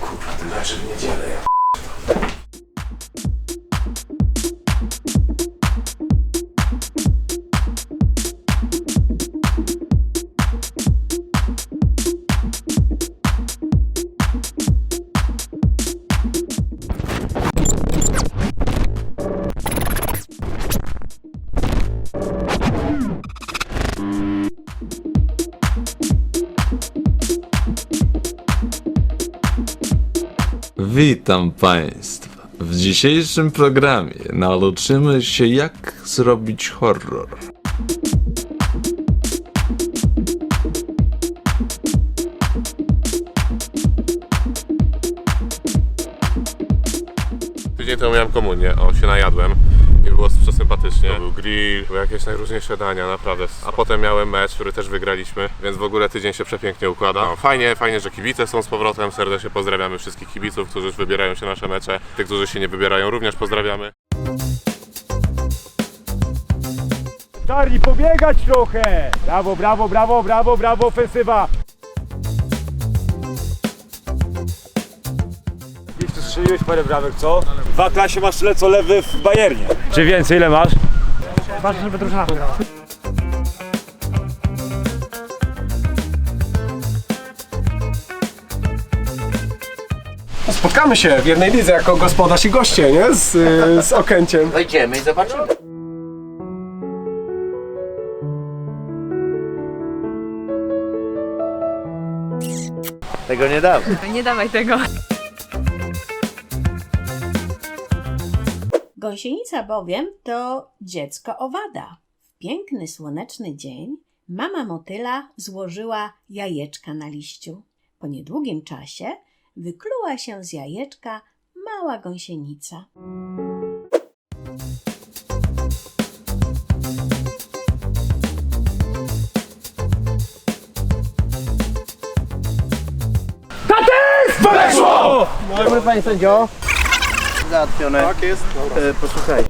Kurde, znaczy w niedzielę Witam Państwa. W dzisiejszym programie nauczymy się jak zrobić horror. Tydzień temu miałem komunię, o się najadłem i było przesympatycznie. Był grill, były jakieś najróżniejsze dania, naprawdę. A potem miałem mecz, który też wygraliśmy, więc w ogóle tydzień się przepięknie układa. No, fajnie, fajnie, że kibice są z powrotem. Serdecznie pozdrawiamy wszystkich kibiców, którzy wybierają się na nasze mecze. Tych, którzy się nie wybierają, również pozdrawiamy. Charlie, pobiegać trochę! Brawo, brawo, brawo, brawo, brawo, ofensywa! Strzeliłeś parę bramek, co? W dwa klasie masz tyle co lewy w Bayernie. Czy więcej, ile masz? Ważne, żeby drużyna wygrała. Spotkamy się w jednej lidze jako gospodarz i goście, nie? Z, y, z Okęciem. Wejdziemy i zobaczymy. Tego nie dam. Nie dawaj tego. Gąsienica bowiem to dziecko owada. W piękny słoneczny dzień mama motyla złożyła jajeczka na liściu. Po niedługim czasie wykluła się z jajeczka mała gąsienica. Dobry panie sędzio. Załatwione. Tak jest. E, posłuchaj.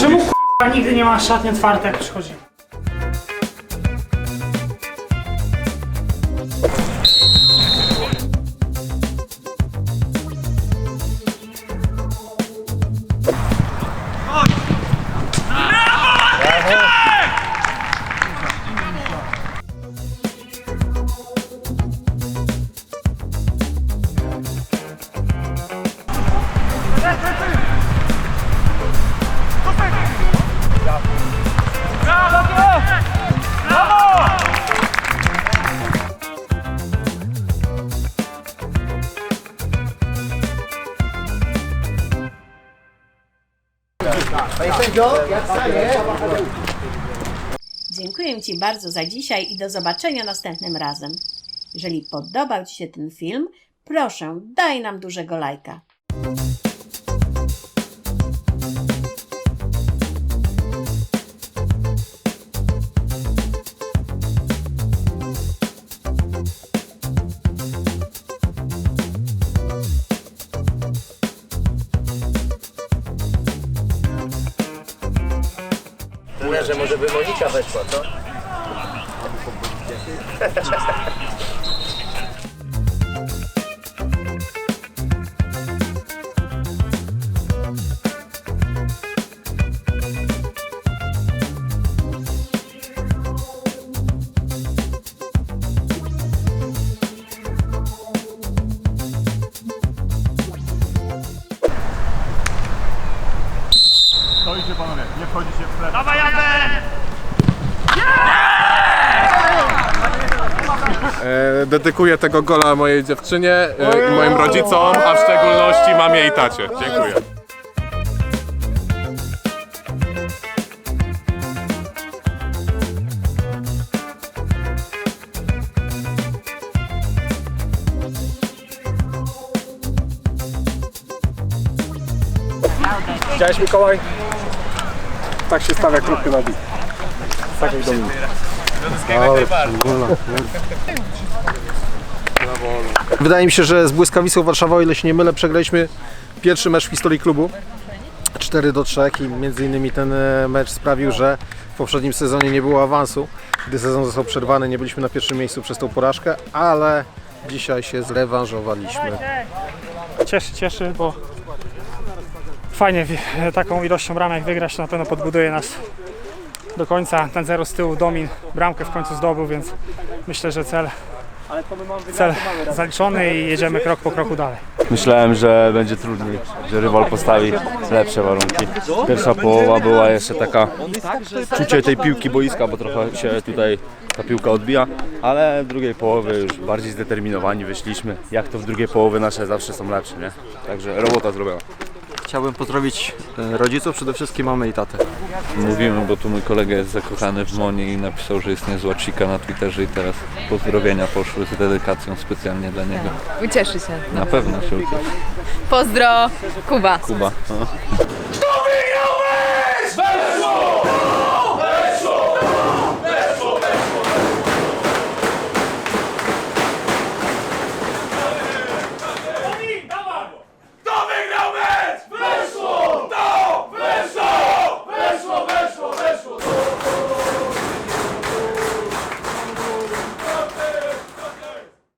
Czemu k***a nigdy nie ma szatni otwarte jak przychodzi? Sędzio, jak stanie? Dziękuję Ci bardzo za dzisiaj i do zobaczenia następnym razem. Jeżeli podobał Ci się ten film, proszę daj nam dużego lajka. Trenerze, może by Monika weszła, co? Nie wchodzicie w plecy. Dawaj, E, dedykuję tego gola mojej dziewczynie e, i moim rodzicom, a w szczególności mamie i tacie. Dziękuję. Widziałeś Mikołaj? Tak się stawia kropkę na bit. Tak jak Dominik. Wydaje mi się, że z Błyskawicą Warszawa, o ile się nie mylę, przegraliśmy pierwszy mecz w historii klubu. 4 do 3 i między innymi ten e, mecz sprawił, że w poprzednim sezonie nie było awansu. Gdy sezon został przerwany, nie byliśmy na pierwszym miejscu przez tą porażkę, ale dzisiaj się zrewanżowaliśmy. Cieszy, cieszy, bo fajnie taką ilością bramek wygrać to na pewno podbuduje nas do końca. Ten zero z tyłu, Domin bramkę w końcu zdobył, więc myślę, że cel, cel zaliczony i jedziemy krok po kroku dalej. Myślałem, że będzie trudniej, że rywal postawi lepsze warunki. Pierwsza połowa była jeszcze taka czucie tej piłki boiska, bo trochę się tutaj ta piłka odbija, ale w drugiej połowie już bardziej zdeterminowani wyszliśmy. Jak to w drugiej połowie nasze zawsze są lepsze, nie? Także robota zrobiona. Chciałbym pozdrowić e, rodziców, przede wszystkim mamy i tatę. Mówimy, bo tu mój kolega jest zakochany w Monie i napisał, że jest niezła chica na Twitterze i teraz pozdrowienia poszły z dedykacją specjalnie dla niego. Ucieszy się. Na pewno się ucieszy. Pozdro, Kuba. Kuba. No.